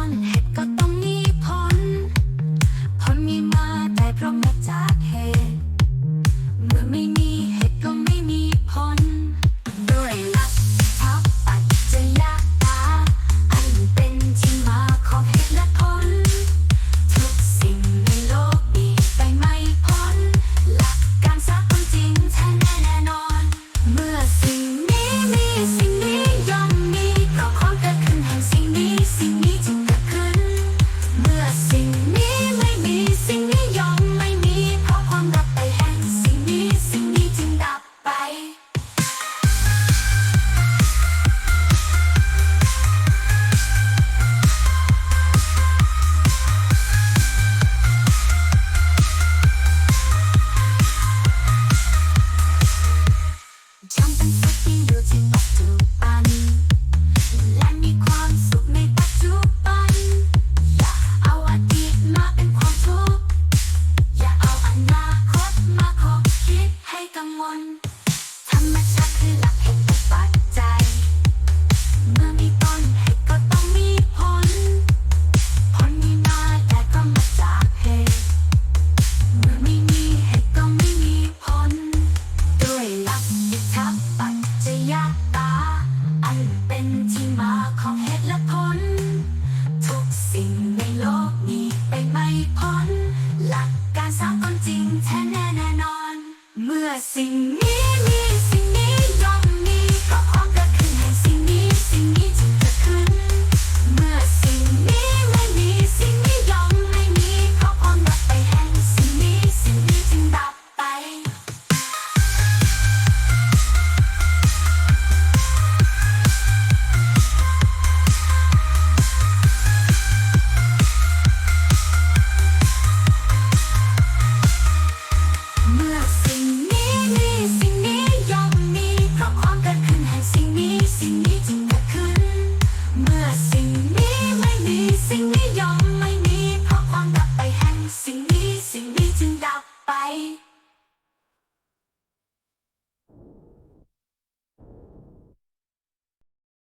on. ็นที่มาของเหตุและผล ทุกสิ่งในโลกนี้ไปไม่พ้นหลักการสร้างคนจริงแท้แน่แน่นอน เมื่อสิ่งนี้มี